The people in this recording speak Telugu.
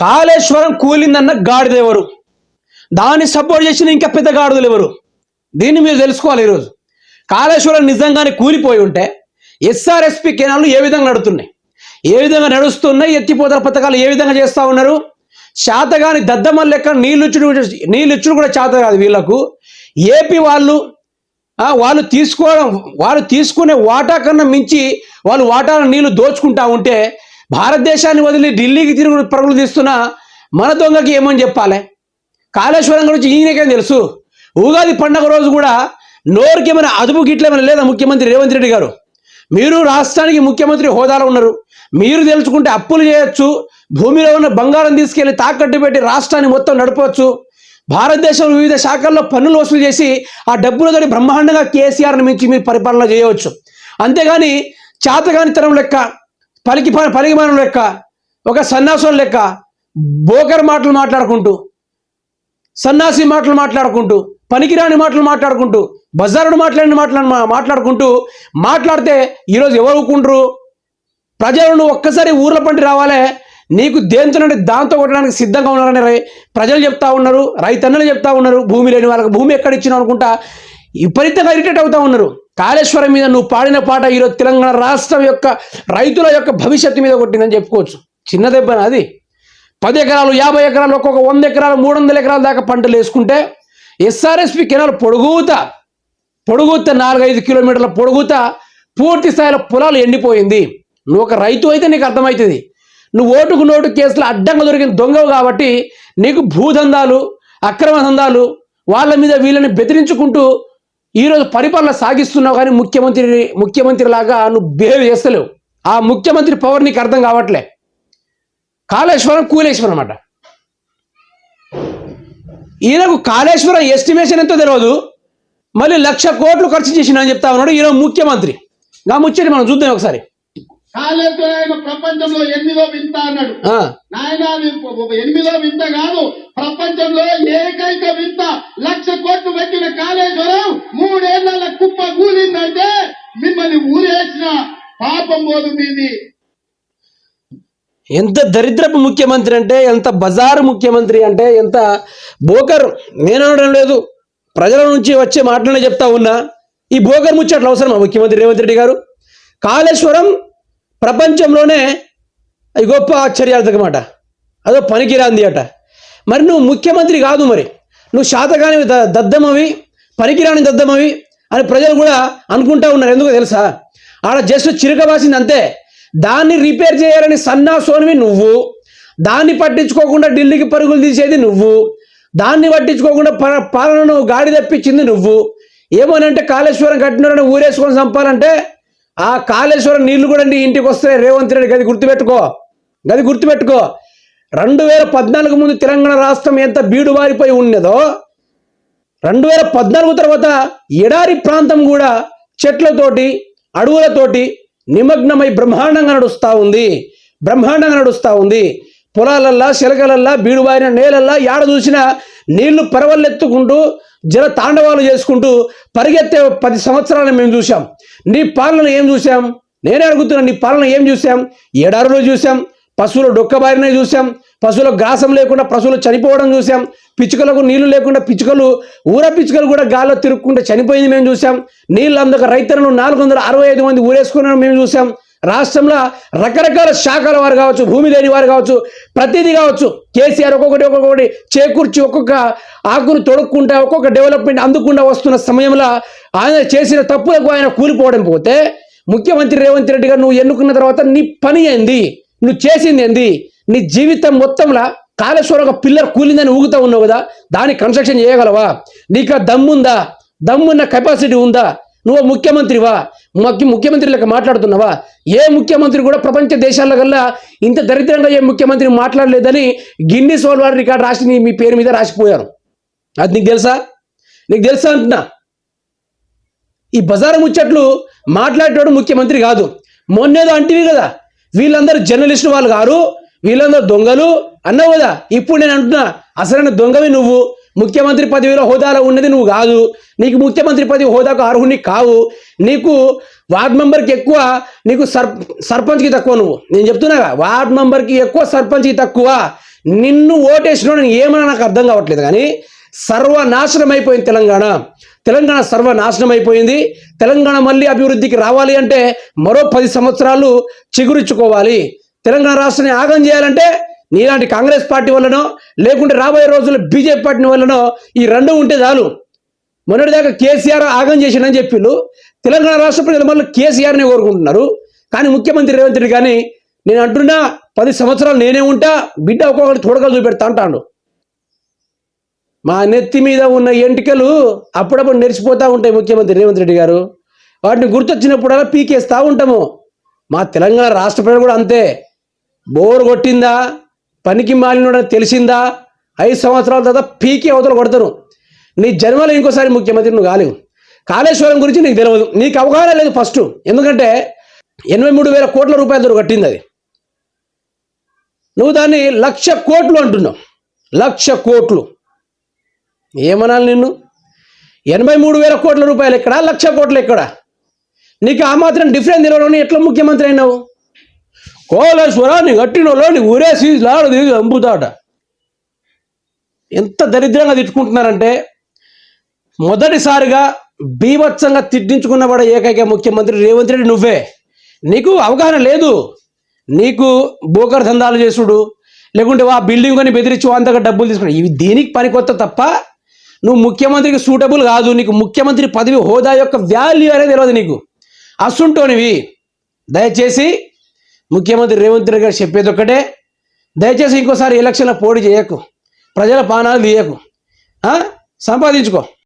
కాళేశ్వరం కూలిందన్న గాడిదెవరు. దాన్ని సపోర్ట్ చేసిన ఇంకా పెద్ద గాడిదలు ఎవరు దీన్ని మీరు తెలుసుకోవాలి ఈరోజు. కాళేశ్వరం నిజంగానే కూలిపోయి ఉంటే ఎస్ఆర్ఎస్పి కేనాలు ఏ విధంగా నడుతున్నాయి? ఏ విధంగా నడుస్తున్నాయి? ఎత్తిపోతల పథకాలు ఏ విధంగా చేస్తూ ఉన్నారు? శాతగాని దద్దమ్మల లెక్క నీళ్ళుచ్చుడు నీళ్ళుచ్చుడు కూడా చేత కాదు వీళ్ళకు. ఏపీ వాళ్ళు వాళ్ళు తీసుకోవడం వాళ్ళు తీసుకునే వాటా కన్నా మించి వాళ్ళు వాటాల నీళ్ళు దోచుకుంటా ఉంటే భారతదేశాన్ని వదిలి ఢిల్లీకి తిరుగు పరుగులు తీస్తున్న మన దొంగకి ఏమని చెప్పాలి? కాళేశ్వరం గురించి ఈయనకేం తెలుసు? ఉగాది పండగ రోజు కూడా నోరుకి ఏమైనా అదుపు గిట్లేమైనా లేదా ముఖ్యమంత్రి రేవంత్ రెడ్డి గారు? మీరు రాష్ట్రానికి ముఖ్యమంత్రి హోదాలో ఉన్నారు. మీరు తెలుసుకుంటే అప్పులు చేయొచ్చు. భూమిలో ఉన్న బంగారం తీసుకెళ్ళి తాకట్టు పెట్టి రాష్ట్రాన్ని మొత్తం నడపవచ్చు భారతదేశంలో వివిధ శాఖల్లో పన్నులు వసూలు చేసి ఆ డబ్బులతో బ్రహ్మాండంగా కేసీఆర్ని మించి మీరు పరిపాలన చేయవచ్చు. అంతేగాని చాతగానితనం లెక్క పలికి పలికిమానం లెక్క ఒక సన్నాసం లెక్క బోకర్ మాటలు మాట్లాడుకుంటూ సన్నాసి మాటలు మాట్లాడుకుంటూ పనికిరాని మాటలు మాట్లాడుకుంటూ బజారుడు మాట్లాడిన మాటలు మాట్లాడుకుంటూ మాట్లాడితే ఈరోజు ఎవరు ఊరుకుంటారు? ప్రజలను ఒక్కసారి ఊర్ల పంటి రావాలే నీకు దేంతోనంటే దాంతో కొట్టడానికి సిద్ధంగా ఉన్నారని ప్రజలు చెప్తా ఉన్నారు రైతన్నలు చెప్తా ఉన్నారు భూమి లేని వాళ్ళకి భూమి ఎక్కడ ఇచ్చినా అనుకుంటా విపరీతంగా ఇరిటేట్ అవుతా ఉన్నారు. కాళేశ్వరం మీద నువ్వు పాడిన పాట ఈరోజు తెలంగాణ రాష్ట్రం యొక్క రైతుల యొక్క భవిష్యత్తు మీద కొట్టిందని చెప్పుకోవచ్చు. చిన్న దెబ్బన అది. పది ఎకరాలు యాభై ఎకరాలు ఒక్కొక్క వంద ఎకరాలు మూడు వందల ఎకరాల దాకా పంటలు వేసుకుంటే ఎస్ఆర్ఎస్పి కెనాల్ పొడుగుత పొడుగుత నాలుగైదు కిలోమీటర్ల పొడుగుత పూర్తి స్థాయిలో పొలాలు ఎండిపోయింది. నువ్వు ఒక రైతు అయితే నీకు అర్థమవుతుంది. నువ్వు ఓటుకు నోటు కేసులో అడ్డంగా దొరికిన దొంగవు కాబట్టి నీకు భూదందాలు అక్రమ దందాలు వాళ్ళ మీద వీళ్ళని బెదిరించుకుంటూ ఈరోజు పరిపాలన సాగిస్తున్నావు కానీ ముఖ్యమంత్రి ముఖ్యమంత్రి లాగా నువ్వు బిహేవ్ చేస్తలేవు. ఆ ముఖ్యమంత్రి పవర్ నీకు అర్థం కావట్లే. కాళేశ్వరం కూలేశ్వరం అన్నమాట. ఈయనకు కాళేశ్వరం ఎస్టిమేషన్ ఎంతో తెలియదు మళ్ళీ లక్ష కోట్లు ఖర్చు చేసిన అని చెప్తా ఉన్నాడు ఈరోజు ముఖ్యమంత్రి. నా ముచ్చటి మనం చూద్దాం ఒకసారి. కాళేశ్వరం ప్రపంచంలో ఎనిమిదో వింత అన్నాడు. నాయన ఎనిమిదో వింత కాదు ప్రపంచంలో ఏకైక వింత. లక్ష కోట్లు పెట్టిన కాళేశ్వరం మూడేళ్ళ కుప్ప కూలిందంటే మిమ్మల్ని ఊరేసిన పాపం పోదు మీది. ఎంత దరిద్రపు ముఖ్యమంత్రి అంటే ఎంత బజారు ముఖ్యమంత్రి అంటే ఎంత బోకర్ నేను అనడం లేదు. ప్రజల నుంచి వచ్చే మాటలనే చెప్తా ఉన్నా ఈ బోకర్ ముచ్చట్లు అవసరమా ముఖ్యమంత్రి రేవంత్ రెడ్డి గారు? కాళేశ్వరం ప్రపంచంలోనే అది గొప్ప ఆశ్చర్యార్థకమాట. అదో పనికిరాంది అట. మరి నువ్వు ముఖ్యమంత్రి కాదు మరి. నువ్వు శాతకాని ద- పనికిరాని దద్దమవి అని ప్రజలు కూడా అనుకుంటా ఉన్నారు. ఎందుకో తెలుసా? ఆడ జస్ట్ చిరకబాసింది అంతే. దాన్ని రిపేర్ చేయాలని సన్నాసోనివి నువ్వు. దాన్ని పట్టించుకోకుండా ఢిల్లీకి పరుగులు తీసేది నువ్వు. దాన్ని పట్టించుకోకుండా ప- పాలనను గాడి తప్పించింది నువ్వు. ఏమోనంటే కాళేశ్వరం కట్టినారని ఊరేసుకొని చంపాలంటే ఆ కాళేశ్వరం నీళ్ళు కూడా నీ ఇంటికి వస్తే రేవంత్ రెడ్డి గది గుర్తుపెట్టుకో. గది గుర్తుపెట్టుకో. రెండు వేల పద్నాలుగు ముందు తెలంగాణ రాష్ట్రం ఎంత బీడుబారిపోయి ఉన్నదో రెండు వేల పద్నాలుగు తర్వాత ఎడారి ప్రాంతం కూడా చెట్లతోటి అడవులతోటి నిమగ్నమై బ్రహ్మాండంగా నడుస్తూ ఉంది. బ్రహ్మాండంగా నడుస్తూ ఉంది. పొలాలల్లా శిలకలల్లా బీడుబారిన నేలల్లా యాడ చూసినా నీళ్ళు పరవల్లెత్తుకుంటూ జల తాండవాలు చేసుకుంటూ పరిగెత్తే పది సంవత్సరాలను మేము చూసాం నీ పాలన ఏం చూసాం నేనే అడుగుతున్నా నీ పాలన ఏం చూసాం ఎడారులో చూసాం పశువులు డొక్కబారినే చూసాం పశువులకు గ్రాసం లేకుండా పశువులు చనిపోవడం చూసాం పిచ్చుకలకు నీళ్ళు లేకుండా పిచ్చుకలు ఊర పిచ్చుకలు కూడా గాల్లో తిరుక్కుంటే చనిపోయింది మేము చూసాం నీళ్ళు అందక రైతులను నాలుగు వందల అరవై ఐదు మంది ఊరేసుకున్నాను మేము చూసాం రాష్ట్రంలో రకరకాల శాఖల వారు కావచ్చు భూమి లేని వారు కావచ్చు ప్రతిదీ కావచ్చు కేసీఆర్ ఒక్కొక్కటి ఒక్కొక్కటి చేకూర్చి ఒక్కొక్క ఆకును తొడుక్కుంటా ఒక్కొక్క డెవలప్మెంట్ అందుకుండా వస్తున్న సమయంలో ఆయన చేసిన తప్పులకు ఆయన కూలిపోవడం పోతే ముఖ్యమంత్రి రేవంత్ రెడ్డి గారు నువ్వు ఎన్నుకున్న తర్వాత నీ పని ఏంది? నువ్వు చేసింది ఏంది? నీ జీవితం మొత్తంలో కాళేశ్వరం ఒక పిల్లర్ కూలిందని ఊగుతా ఉన్నావు కదా దాన్ని కన్స్ట్రక్షన్ చేయగలవా? నీకు దమ్ముందా? దమ్మున్న కెపాసిటీ ఉందా? నువ్వు ముఖ్యమంత్రివా? ముఖ్యమంత్రి లెక్క మాట్లాడుతున్నావా? ఏ ముఖ్యమంత్రి కూడా ప్రపంచ దేశాల కల్లా ఇంత దరిద్రంగా ఏ ముఖ్యమంత్రి మాట్లాడలేదని గిన్నీస్ వరల్డ్ వారి రికార్డు రాసి మీ పేరు మీద రాసిపోయారు. అది నీకు తెలుసా? నీకు తెలుసా అంటున్నా? ఈ బజారు ముచ్చట్లు మాట్లాడేటోడు ముఖ్యమంత్రి కాదు. మొన్నేదో అంటివి కదా. వీళ్ళందరూ జర్నలిస్టు వాళ్ళు కారు వీళ్ళందరూ దొంగలు అన్నావు కదా. ఇప్పుడు నేను అంటున్నా అసలైన దొంగవి నువ్వు. ముఖ్యమంత్రి పదవిలో హోదాలో ఉన్నది నువ్వు కాదు. నీకు ముఖ్యమంత్రి పదవి హోదాకు అర్హుని కావు. నీకు వార్డ్ మెంబర్కి ఎక్కువ నీకు సర్ సర్పంచ్కి తక్కువ నువ్వు. నేను చెప్తున్నాగా వార్డ్ మెంబర్కి ఎక్కువ సర్పంచ్కి తక్కువ. నిన్ను ఓటేసిన నేను ఏమన్నా నాకు అర్థం కావట్లేదు కానీ సర్వనాశనం అయిపోయింది తెలంగాణ. తెలంగాణ సర్వనాశనం అయిపోయింది. తెలంగాణ మళ్ళీ అభివృద్ధికి రావాలి అంటే మరో పది సంవత్సరాలు చిగురించుకోవాలి తెలంగాణ రాష్ట్రాన్ని ఆగం చేయాలంటే నీలాంటి కాంగ్రెస్ పార్టీ వల్లనో లేకుంటే రాబోయే రోజుల్లో బీజేపీ పార్టీ వల్లనో ఈ రెండు ఉంటే చాలు. మొన్నటిదాకా కేసీఆర్ ఆగం చేసిండని చెప్పిళ్ళు. తెలంగాణ రాష్ట్ర ప్రజలు మళ్ళీ కేసీఆర్ని కోరుకుంటున్నారు. కానీ ముఖ్యమంత్రి రేవంత్ రెడ్డి కానీ నేను అంటున్నా పది సంవత్సరాలు నేనే ఉంటా బిడ్డ ఒక్కొక్కటి తోడకలు చూపెడతా అంటాడు. మా నెత్తి మీద ఉన్న ఎంటికలు అప్పుడప్పుడు నెరిచిపోతూ ఉంటాయి ముఖ్యమంత్రి రేవంత్ రెడ్డి గారు. వాటిని గుర్తొచ్చినప్పుడల్లా పీకేస్తూ ఉంటాము. మా తెలంగాణ రాష్ట్ర ప్రజలు కూడా అంతే. బోరు కొట్టిందా? పనికి మాలినోడని తెలిసిందా? ఐదు సంవత్సరాల తర్వాత పీకి అవతల కొడతారు. నీ జన్మలో ఇంకోసారి ముఖ్యమంత్రి నువ్వు కాలేవు. కాళేశ్వరం గురించి నీకు తెలియదు నీకు అవగాహన లేదు ఫస్ట్. ఎందుకంటే ఎనభై మూడు వేల కోట్ల రూపాయలతో కట్టింది అది. నువ్వు దాన్ని లక్ష కోట్లు అంటున్నావు. లక్ష కోట్లు. ఏమనాలి నిన్ను? ఎనభై మూడు వేల కోట్ల రూపాయలు ఎక్కడా? లక్ష కోట్లు ఎక్కడ? నీకు ఆ మాత్రం డిఫరెన్స్ తెలియడం ఎట్లా ముఖ్యమంత్రి అయినావు? కోలేశ్వరాన్ని కట్టినోళ్ళు నీ ఊరేసి లాడు దిగి అంపుతాట ఎంత దరిద్రంగా తిట్టుకుంటున్నారంటే మొదటిసారిగా బీభత్సంగా తిట్టించుకున్నవాడు ఏకైక ముఖ్యమంత్రి రేవంత్ రెడ్డి నువ్వే. నీకు అవగాహన లేదు. నీకు బోకర్ దందాలు చేసుడు లేకుంటే ఆ బిల్డింగ్ కొని బెదిరించి అంతగా డబ్బులు తీసుకుని ఇవి దీనికి పనికొత్త తప్ప నువ్వు ముఖ్యమంత్రికి సూటబుల్ కాదు. నీకు ముఖ్యమంత్రి పదవి హోదా యొక్క వాల్యూ అనేది తెలియదు నీకు. అసుంటోనివి. దయచేసి ముఖ్యమంత్రి రేవంత్ రెడ్డి గారు చెప్పేది ఒక్కటే దయచేసి ఇంకోసారి ఎలక్షన్లో పోటీ చేయకు ప్రజల పానాలు తీయకు సంపాదించుకో.